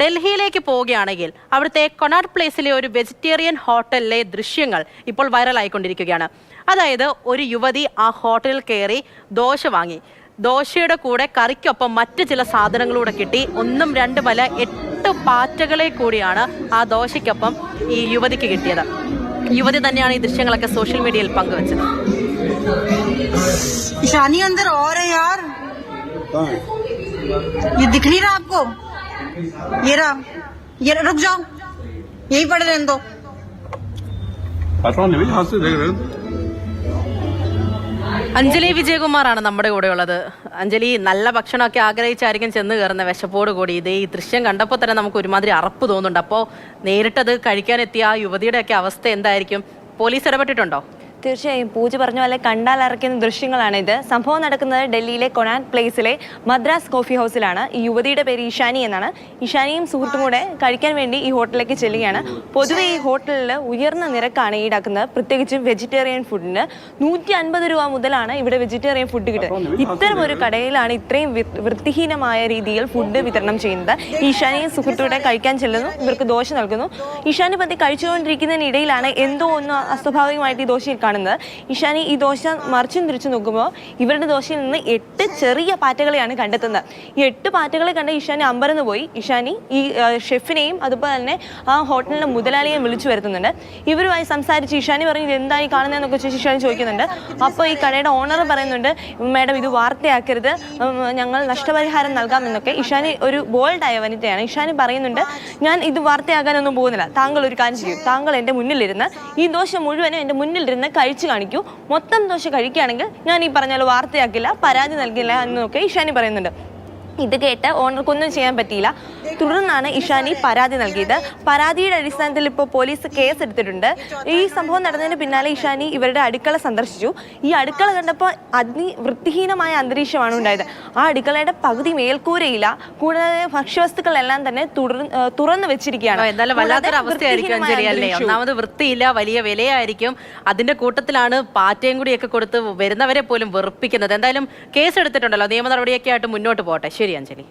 ഡൽഹിയിലേക്ക് പോവുകയാണെങ്കിൽ അവിടുത്തെ കൊണാട്ട് പ്ലേസിലെ ഒരു വെജിറ്റേറിയൻ ഹോട്ടലിലെ ദൃശ്യങ്ങൾ ഇപ്പോൾ വൈറലായിക്കൊണ്ടിരിക്കുകയാണ് അതായത് ഒരു യുവതി ആ ഹോട്ടലിൽ കയറി ദോശ വാങ്ങി ദോശയുടെ കൂടെ കറിക്കൊപ്പം മറ്റ് ചില സാധനങ്ങളൂടെ കിട്ടി ഒന്നും രണ്ടുമല്ല എട്ട് പാറ്റകളെ കൂടിയാണ് ആ ദോശയ്ക്കൊപ്പം ഈ യുവതിക്ക് കിട്ടിയത് യുവതി തന്നെയാണ് ഈ ദൃശ്യങ്ങളൊക്കെ സോഷ്യൽ മീഡിയയിൽ പങ്കുവച്ചത് ईशानी अंदर और है यार कहाँ है ये दिख नहीं रहा आपको ये रहा ये रहा, रुक जाओ यही पड़े रहने दो पता नहीं भाई हाथ से देख रहे थे അഞ്ജലി വിജയകുമാറാണ് നമ്മുടെ കൂടെ ഉള്ളത് അഞ്ജലി നല്ല ഭക്ഷണമൊക്കെ ആഗ്രഹിച്ചായിരിക്കും ചെന്ന് കയറുന്ന വിശപ്പോട് കൂടി ഇത് ഈ ദൃശ്യം കണ്ടപ്പോൾ തന്നെ നമുക്ക് ഒരുമാതിരി അറപ്പ് തോന്നുന്നുണ്ട് അപ്പോൾ നേരിട്ടത് കഴിക്കാനെത്തിയ ആ യുവതിയുടെയൊക്കെ അവസ്ഥ എന്തായിരിക്കും പോലീസ് ഇടപെട്ടിട്ടുണ്ടോ തീർച്ചയായും പൂജ പറഞ്ഞ പോലെ കണ്ടാൽ അറക്കുന്ന ദൃശ്യങ്ങളാണ് ഇത്. സംഭവം നടക്കുന്നത് ഡൽഹിയിലെ കൊണാൻ പ്ലേസിലെ മദ്രാസ് കോഫി ഹൗസിലാണ്. ഈ യുവതിയുടെ പേര് ഇഷാനി എന്നാണ്. ഇഷാനിയും സുഹൃത്തും കൂടെ കഴിക്കാൻ വേണ്ടി ഈ ഹോട്ടലിലേക്ക് ചെല്ലുകയാണ്. പൊതുവെ ഈ ഹോട്ടലിൽ ഉയർന്ന നിരക്കാണ് ഈടാക്കുന്നത്. പ്രത്യേകിച്ചും വെജിറ്റേറിയൻ ഫുഡിന്. നൂറ്റി അൻപത് രൂപ മുതലാണ് ഇവിടെ വെജിറ്റേറിയൻ ഫുഡ് കിട്ടുന്നത് ഇത്തരം ഒരു കടയിലാണ് ഇത്രയും വൃത്തിഹീനമായ രീതിയിൽ ഫുഡ് വിതരണം ചെയ്യുന്നത്. ഇഷാനിയും സുഹൃത്തൂടെ കഴിക്കാൻ ചെല്ലുന്നു. ഇവർക്ക് ദോശ നൽകുന്നു. ഇഷാനി പതി കഴിച്ചുകൊണ്ടിരിക്കുന്നതിനിടയിലാണ് എന്തോ ഒന്ന് അസ്വാഭാവികമായിട്ട് ഈ ദോശയിൽ കാണുന്നത്. ഇഷാനി ഈ ദോശ മറിച്ചും തിരിച്ചു നോക്കുമ്പോൾ ഇവരുടെ ദോശയിൽ നിന്ന് എട്ട് ചെറിയ പാറ്റകളെയാണ് കണ്ടെത്തുന്നത്. ഈ എട്ട് പാറ്റകളെ കണ്ട് ഇഷാനി അമ്പരന്ന് പോയി. ഇഷാനി ഈ ഷെഫിനെയും അതുപോലെ തന്നെ ആ ഹോട്ടലിന്റെ മുതലാളിയെയും വിളിച്ചു വരുത്തുന്നുണ്ട്. ഇവരുമായി സംസാരിച്ച് ഇഷാനി പറഞ്ഞു ഇത് എന്താണ് ഈ കാണുന്നതെന്നൊക്കെ ചോദിച്ച് ഇഷാനി ചോദിക്കുന്നുണ്ട്. അപ്പോൾ ഈ കടയുടെ ഓണർ പറയുന്നുണ്ട് മാഡം ഇത് വാർത്തയാക്കരുത്. ഞങ്ങൾ നഷ്ടപരിഹാരം നൽകാമെന്നൊക്കെ. ഇഷാനി ഒരു ബോൾഡായ വനിതയാണ്. ഇഷാനി പറയുന്നുണ്ട് ഞാൻ ഇത് വാർത്തയാകാനൊന്നും പോകുന്നില്ല. താങ്കൾ ഒരു കാര്യം ചെയ്യും. താങ്കൾ എന്റെ മുന്നിലിരുന്ന് ഈ ദോശ മുഴുവനും എന്റെ മുന്നിലിരുന്ന് കഴിച്ചു കാണിക്കൂ. മൊത്തം ദോശ കഴിക്കുകയാണെങ്കിൽ ഞാൻ ഈ പറഞ്ഞ പോലെ വാർത്തയാക്കില്ല പരാതി നൽകില്ല എന്നൊക്കെ ഇഷാനി പറയുന്നുണ്ട്. ഇത് കേട്ട് ഓണർക്കൊന്നും ചെയ്യാൻ പറ്റിയില്ല. തുടർന്നാണ് ഇഷാനി പരാതി നൽകിയത്. പരാതിയുടെ അടിസ്ഥാനത്തിൽ ഇപ്പോൾ പോലീസ് കേസ് എടുത്തിട്ടുണ്ട് ഈ സംഭവം നടന്നതിന് പിന്നാലെ ഇഷാനി ഇവരുടെ അടുക്കള സന്ദർശിച്ചു. ഈ അടുക്കള കണ്ടപ്പോൾ അതി വൃത്തിഹീനമായ അന്തരീക്ഷമാണ് ഉണ്ടായത്. ആ അടുക്കളയുടെ പകുതി മേൽക്കൂരയില്ല. കൂടാതെ ഭക്ഷ്യവസ്തുക്കളെല്ലാം തന്നെ തുറന്നു വെച്ചിരിക്കുകയാണ്. എന്തായാലും വല്ലാത്തൊരു അവസ്ഥയായിരിക്കും. ഒന്നാമത് വൃത്തിയില്ല വലിയ വിലയായിരിക്കും. അതിന്റെ കൂട്ടത്തിലാണ് പാറ്റയും കൂടിയൊക്കെ കൊടുത്ത് വരുന്നവരെ പോലും വെറുപ്പിക്കുന്നത്. എന്തായാലും കേസ് എടുത്തിട്ടുണ്ടല്ലോ നിയമ നടപടിയൊക്കെ ആയിട്ട് മുന്നോട്ട് പോട്ടെ ശരി അഞ്ജലി